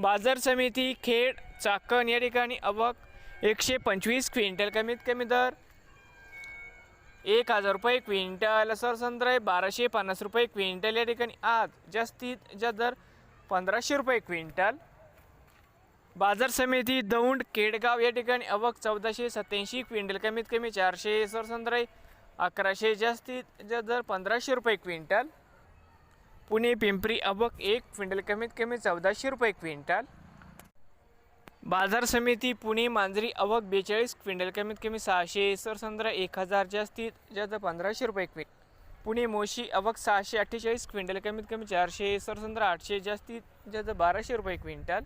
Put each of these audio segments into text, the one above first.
बाजार समिती खेड चाकण या ठिकाणी अवक एकशे पंचवीस क्विंटल. कमीत कमी दर एक हजार रुपये क्विंटल. सरसंद्र बाराशे पन्नास रुपये क्विंटल. या ठिकाणी आज जास्तीत जास्त दर पंधराशे रुपये क्विंटल. बाजार समिती दौंड केडगाव या ठिकाणी अवक चौदाशे सत्याऐंशी क्विंटल. कमीत कमी चारशे. सरसंद्र अकराशे. जास्तीत जास्त दर पंधराशे रुपये क्विंटल. पुणे पिंपरी अवक एक क्विंटल कमीत कमी चौदाशे रुपये क्विंटल. बाजार समिती पुणे मांजरी अवक बेचाळीस क्विंटल कमीत कमी सहाशे सरसंद्र एक हजार जास्तीत जास्त पंधराशे रुपये क्विंटल पुणे मोशी अवक सहाशे अठ्ठेचाळीस क्विंटल कमीत कमी चारशे सरसंद्र आठशे जास्तीत जास्त बाराशे रुपये क्विंटल.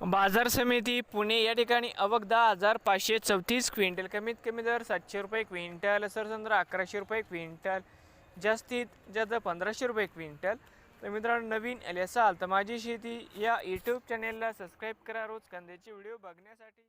बाजार समिती पुणे या ठिकाणी अवक दहा हजार पाचशे चौतीस क्विंटल कमीत कमी दर सातशे रुपये क्विंटल सरसंद्र अकराशे रुपये क्विंटल. जास्तीत जास्त पंधराशे रुपये क्विंटल. तर मित्रांनो नवीन आले असाल तर माझी शेती या यूट्यूब चॅनेलला सबस्क्राईब करा. रोज कांद्याचे व्हिडिओ बघण्यासाठी.